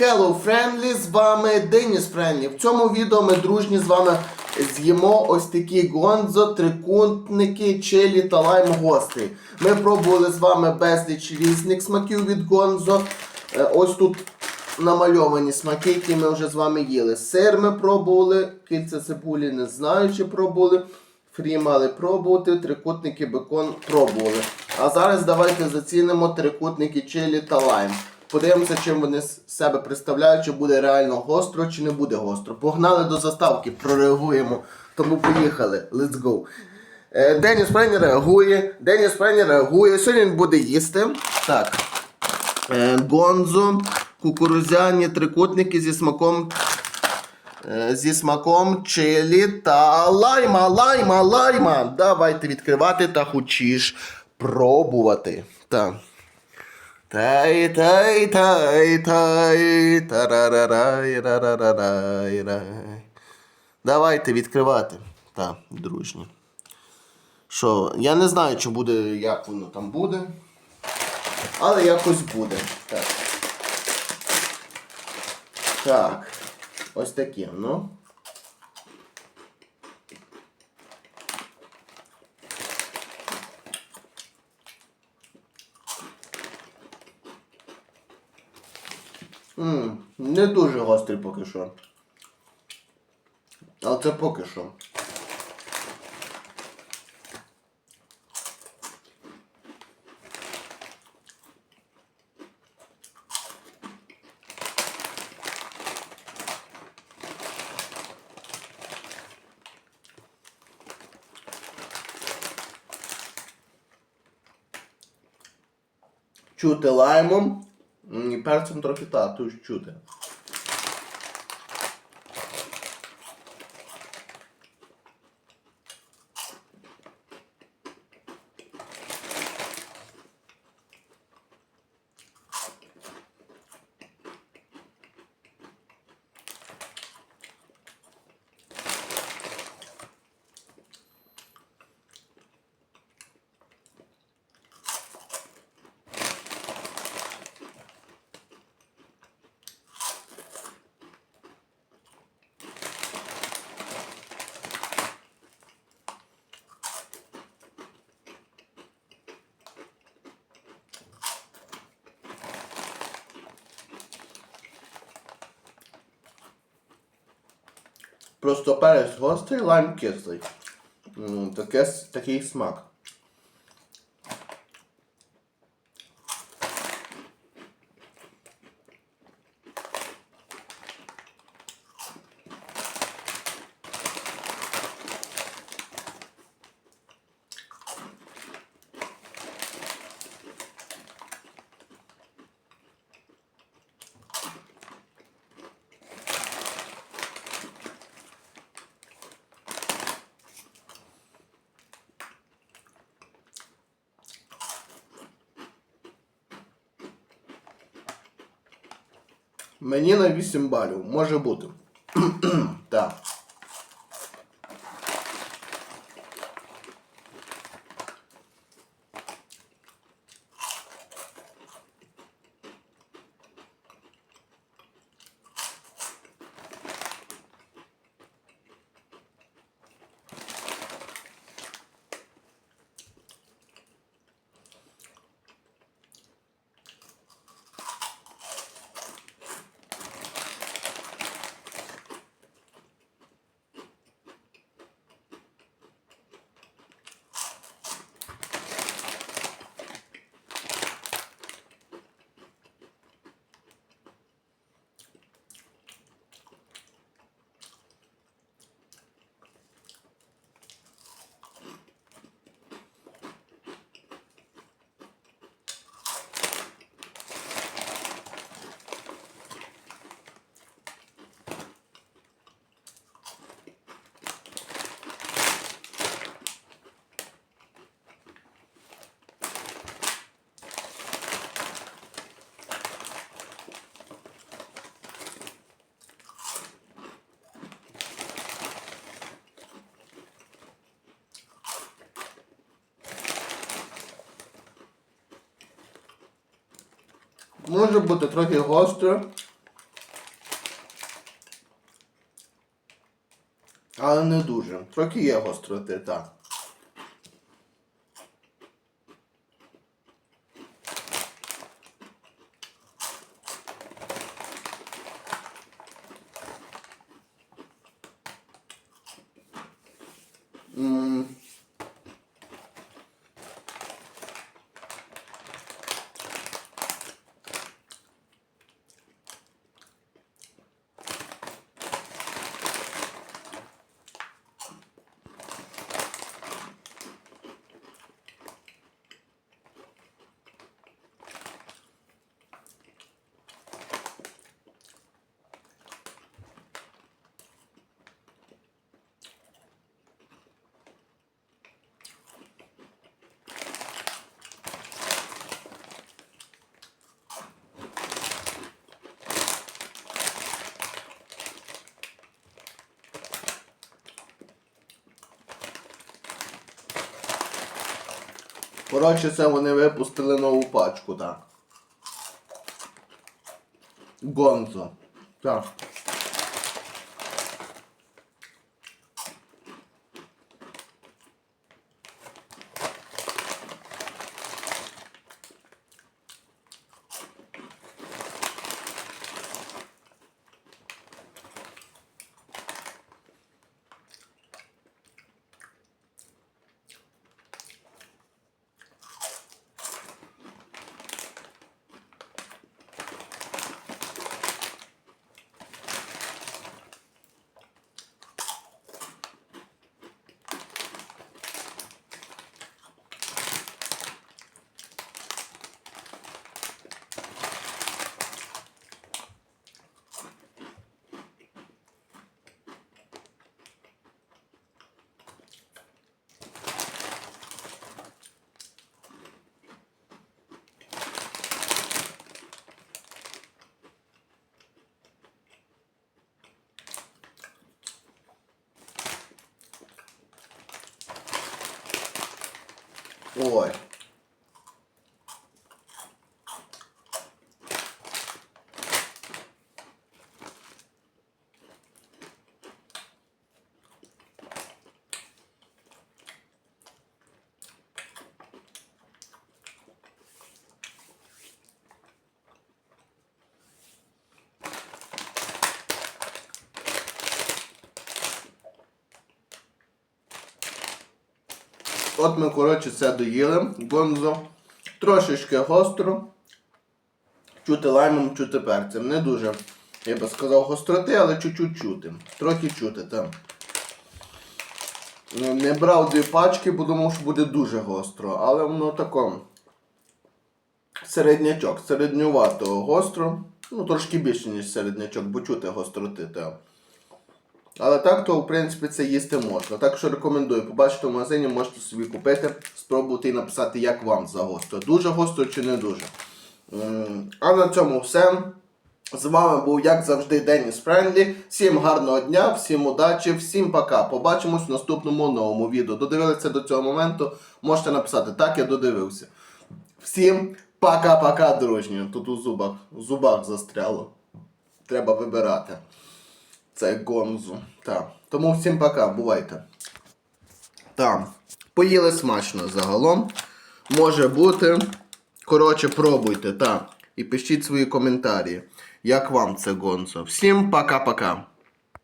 Hello Friendly, з вами Деніс Френлі. В цьому відео ми дружні з вами з'їмо ось такі гонзо, трикутники, чилі та лайм гострий. Ми пробували з вами безліч різних смаків від гонзо. Е, Ось тут намальовані смаки, які ми вже з вами їли. Сир ми пробували, кільця цибулі не знаю, чи пробували. Фрі мали пробувати, трикутники бекон пробували. А зараз давайте зацінимо трикутники чилі та лайм. Подивимося, чим вони себе представляють, чи буде реально гостро, чи не буде гостро. Погнали до заставки, прореагуємо. Тому поїхали. Let's go. Е, Деніс Френі реагує. Деніс Френі реагує. Сьогодні він буде їсти. Так. Е, Гонзо, кукурузяні трикутники зі смаком Е, зі смаком чилі та лайма, лайма, лайма. Давайте відкривати та хочеш пробувати. Так. Тай, тай, тай, тай, тарарарай, рарарарай, рай. Давайте відкривати. Так, дружні. Що, я не знаю, чи буде, як воно там буде. Але якось буде. Так. Так. Ось таке, ну. Ммм, не дуже гострий поки що. Але це поки що. Чути лаймом. І перцем трохи та, тут чути. Просто перець гострий, лайм кислий. Таке, такий смак. Мені на 8 балів. Може бути. Може бути трохи гостро. Але не дуже. Трохи є гостроти, так. Коротше, це вони випустили нову пачку, так. Гонзо. Так. Ой. От ми, коротше, це доїли. Гонзо. Трошечки гостро. Чути лаймом, чути перцем. Не дуже, я би сказав, гостроти, але чуть-чуть чути. Трохи чути. Ну, Не брав дві пачки, бо думав, що буде дуже гостро. Але воно тако. Середнячок, середнювато гостро. Ну, трошки більше, ніж середнячок, бо чути гостроти. Та. Але так, то в принципі це їсти можна. Так що рекомендую. Побачите в магазині, можете собі купити, спробувати і написати, як вам за гостро. Дуже гостро чи не дуже. А на цьому все. З вами був, як завжди, Деніс Френдлі. Всім гарного дня, всім удачі, всім пока. Побачимось в наступному новому відео. Додивилися до цього моменту, можете написати, так я додивився. Всім пока-пока, дружні. Тут у зубах, у зубах застряло. Треба вибирати. Це гонзу. Та. Тому всім пока, бувайте. Так. Поїли смачно загалом. Може бути. Коротше, пробуйте, та. І пишіть свої коментарі. Як вам це гонзо. Всім пока-пока.